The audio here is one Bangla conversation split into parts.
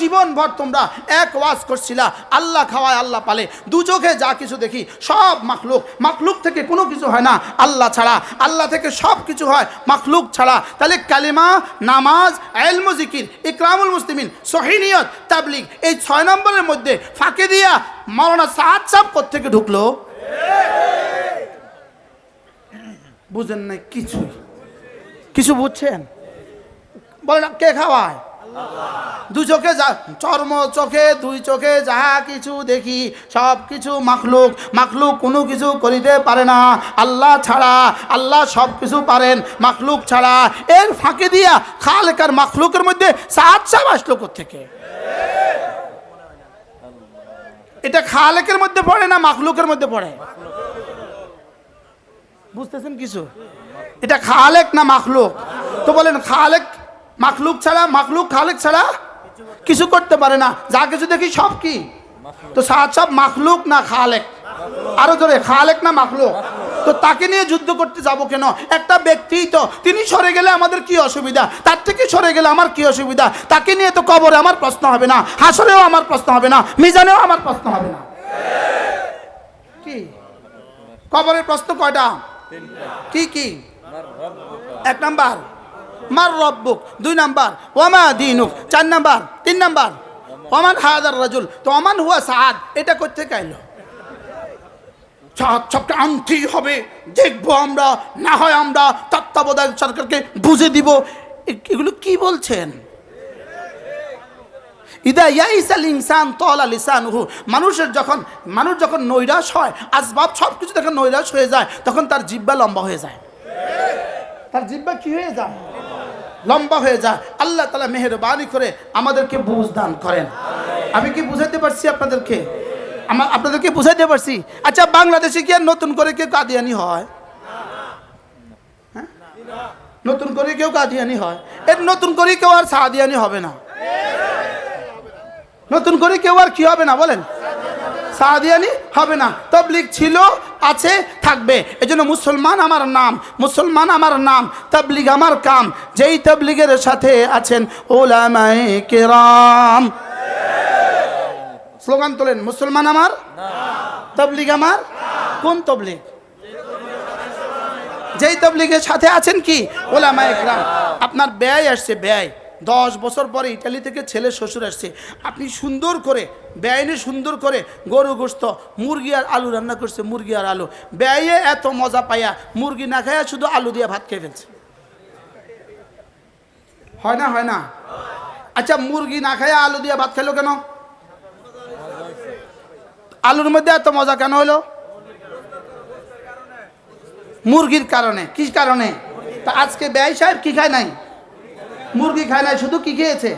জীবন ভর তোমরা এক ওয়াজ করছিলা। আল্লাহ খাওয়ায় আল্লাহ পালে। দু চোখে যা কিছু দেখি, সব মাখলুক। মাখলুক থেকে কোনো কিছু হয় না। আল্লাহ ছাড়া। আল্লাহ থেকে সব কিছু হয় মাখলুক ছাড়া। তাহলে কালিমা, নামাজ এলম জিকির, ইকরামুল মুসলিমিন সহিনিয়ত তাবলিগ, এই ছয় নম্বরের মধ্যে ফাঁকে দিয়া মরনা সাত সাপ থেকে ঢুকলো? বুঝেন না কিছু কিছু বুঝছেন? বলেন, কে খাওয়ায়? দু চোখে চর্ম চোখে, দুই চোখে যাহা কিছু দেখি, সব কিছু মাখলুক মাখলুক কোনো কিছু করিতে পারে না। আল্লাহ ছাড়া, আল্লাহ সব কিছু পারেন, মাখলুক ছাড়া। এর ফাঁকে দিয়া খালেকার মাখলুকের মধ্যে সাত সাপ আসলো থেকে এটা খালেকের মধ্যে পড়ে না মাখলুকের মধ্যে পড়ে? বুঝতেছেন কিছু? এটা খালেক না মাখলুক? তো বলেন খালেক মাখলুক ছাড়া মাখলুক খালেক ছাড়া কিছু করতে পারে না। যা কিছু দেখি সব কি? তো সাত সব মাখলুক না খালেক? আরও ধরে খালেক না মাখলুক? তো তাকে নিয়ে যুদ্ধ করতে যাব কেন? একটা ব্যক্তি তো তিনি সরে গেলে আমাদের কি অসুবিধা? তার থেকে সরে গেলে আমার কি অসুবিধা? তাকে নিয়ে তো কবরে আমার প্রশ্ন হবে না হাসরেও আমার প্রশ্ন হবে না মিজানেও আমার প্রশ্ন হবে না। কি? কবরের প্রশ্ন কয়টা? কি কি? এক নাম্বার। মার রব্বুক? দুই নাম্বার ওমা দিনুক? চার নাম্বার, তিন নাম্বার? ওমান হাজার রাজুল। তো অমান হুয়া সাদ, এটা করতে কাইলো সাত আনতেই হবে, দেখব আমরা, না হয় আমরা তত্ত্বাবধায়ক সরকারকে বুঝে দিব। এগুলো কি বলছেন? ইদা ইয়াইসাল ইনসান তলা লিসানুহু। মানুষের যখন মানুষ যখন নৈরাশ হয়, আসবাব সব কিছু যখন নৈরাশ হয়ে যায়, তখন তার জিব্বা লম্বা হয়ে যায়। তার জিব্বা কি হয়ে যায়? লম্বা হয়ে যায়। আল্লাহ তালা মেহরবানি করে আমাদেরকে বুঝ দান করেন। আমি কি বুঝাইতে পারছি আপনাদেরকে? আমার আপনাদেরকে বুঝাইতে পারছি? আচ্ছা বাংলাদেশে কি আর নতুন করে কেউ কাদিয়ানি হয়? হ্যাঁ? নতুন করে কেউ কাদিয়ানি হয়? এর নতুন করে কেউ আর সাদিয়ানি হবে না। নতুন করে কেউ আর কি হবে না বলেন? সাদিয়ানি হবে না। তবলিগ ছিল আছে, থাকবে। এজন্য মুসলমান আমার নাম, মুসলমান আমার নাম, তবলিগ আমার কাম। যেই তবলিগের সাথে আছেন ওলামায়ে কেরাম। স্লোগান তোলেন, মুসলমান আমার? তবলিগ আমার? কোন তবলিগ? যেই তবলিগের সাথে আছেন কি? ওলামায়ে কেরাম। আপনার ব্যয় আসছে, ব্যয়। দশ বছর পরে ইটালি থেকে ছেলে শ্বশুর আসছে। আপনি সুন্দর করে ব্যয়নে সুন্দর করে গরু গোস্ত মুরগি আর আলু রান্না করছে, মুরগি আর আলু। ব্যয়ে এত মজা পাইয়া মুরগি না খাইয়া শুধু আলু দিয়ে ভাত খেয়ে ফেলছে। হয় না হয় না? আচ্ছা মুরগি না খাইয়া আলু দিয়ে ভাত খেলো কেন? আলুর মধ্যে এত মজা কেন হলো? মুরগির কারণে, কি কারণে? তা আজকে ব্যয় সাহেব কি খায় নাই? মুরগি খায় নাই, শুধু কি খেয়েছে?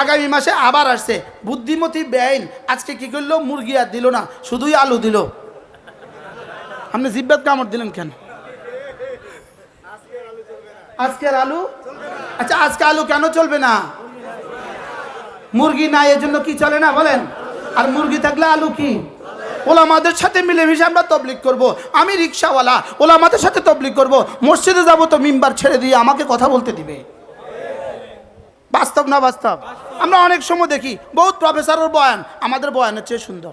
আগামী মাসে আবার আসছে। বুদ্ধিমতী বেআইন, আজকে কি করল? মুরগি আর দিল না, শুধুই আলু দিল। আপনি জিব্বাত কামড় দিলেন কেন? আজকের আলু? আচ্ছা আজকে আলু কেন চলবে না? মুরগি নাই এর জন্য কি চলে না, বলেন? আর মুরগি থাকলে আলু কি? ওলামাদের সাথে মিলেমিশে আমরা তবলিক করব। আমি রিক্সাওয়ালা, ওলামাদের সাথে তবলিক করব। মসজিদে যাব তো মিম্বার ছেড়ে দিয়ে আমাকে কথা বলতে দিবে। বাস্তব না বাস্তব? আমরা অনেক সময় দেখি, বহুত প্রফেসরের বয়ান, আমাদের বয়ানের চেয়ে সুন্দর।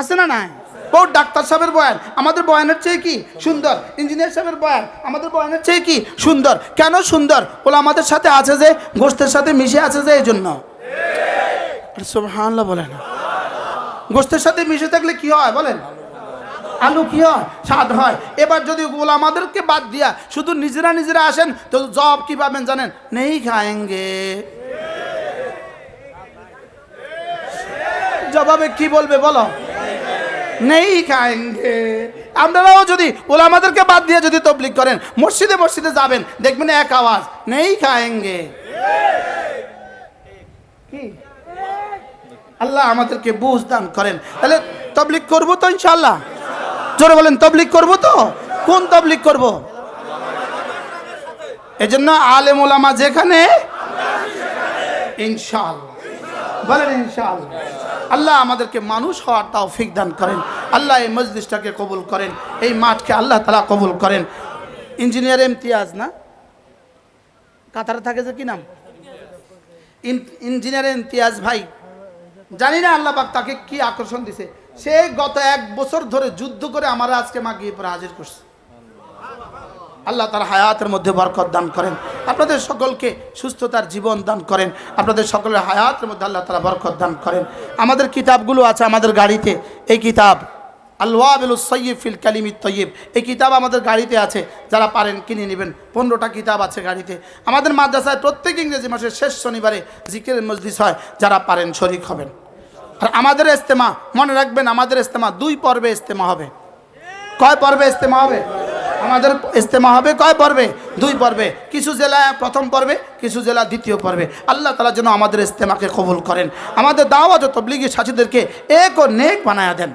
আছে না নাই? বহুত ডাক্তার সাহেবের বয়ান, আমাদের বয়ানের চেয়ে কি সুন্দর? ইঞ্জিনিয়ার সাহেবের বয়ান, আমাদের বয়ানের চেয়ে কি সুন্দর? কেন সুন্দর? ওলা আমাদের সাথে আছে যে, গোষ্ঠের সাথে মিশে আছে যে এই জন্য সুবহানাল্লাহ বলেন। গোষ্ঠের সাথে মিশে থাকলে কি হয় বলেন? আলু কি হয়। স্বাদ হয় এবার যদি আমাদেরকে বাদ দিয়া শুধু নিজেরা নিজেরা আসেন, তো জব কি পাবেন জানেন? নেই খায়েঙ্গে। জবাবে কি বলবে বলো? নেই খায়েঙ্গে। আপনারাও যদি ওলামাদেরকে বাদ দিয়ে যদি তবলিক করেন, মসজিদে মসজিদে যাবেন, দেখবেন এক আওয়াজ, নেই খায়েঙ্গে। কি? আল্লাহ আমাদেরকে বুঝ দান করেন। তাহলে তবলিক করব তো ইনশাল্লাহ জোরে বলেন তবলিক করব তো? কোন তবলিক করব? এজন্য আলেম ওলামা যেখানে, ইনশাআল্লাহ। বলেন, ইনশাআল্লাহ। আল্লাহ আমাদেরকে মানুষ হওয়ার তাও ফিক দান করেন। আল্লাহ এই মজলিসটাকে কবুল করেন। এই মাঠকে আল্লাহ তালা কবুল করেন। ইঞ্জিনিয়ার ইমতিয়াজ না? কাতারে থাকে যে কি নাম? ইঞ্জিনিয়ার ইমতিয়াজ ভাই। জানি না আল্লাহ পাক তাকে কি আকর্ষণ দিছে। সে গত এক বছর ধরে যুদ্ধ করে আমার আজকে মা গিয়ে পরে হাজির করছে। আল্লাহ তার হায়াতের মধ্যে বরকত দান করেন। আপনাদের সকলকে সুস্থতার জীবন দান করেন। আপনাদের সকলের হায়াতের মধ্যে আল্লাহ তালা বরকত দান করেন। আমাদের কিতাবগুলো আছে আমাদের গাড়িতে। এই কিতাব আলওয়াবিল সৈয়ব ফিল কালিমি তৈয়ব, এই কিতাব আমাদের গাড়িতে আছে। যারা পারেন কিনে নেবেন। পনেরোটা কিতাব আছে গাড়িতে। আমাদের মাদ্রাসায় প্রত্যেক ইংরেজি মাসের শেষ শনিবারে জিকের মজলিস হয়। যারা পারেন শরিক হবেন। আর আমাদের ইস্তেমা, মনে রাখবেন আমাদের ইস্তেমা দুই পর্বে ইস্তেমা হবে। কয় পর্বে ইস্তেমা হবে? আমাদের ইস্তেমা হবে কয় পর্বে? দুই পর্বে। কিছু জেলা প্রথম পর্বে, কিছু জেলা দ্বিতীয় পর্বে। আল্লাহ তালা যেন আমাদের ইস্তেমাকে কবুল করেন। আমাদের দাওয়াত তবলিগি সাথীদেরকে এক ও নেক বানায়া দেন।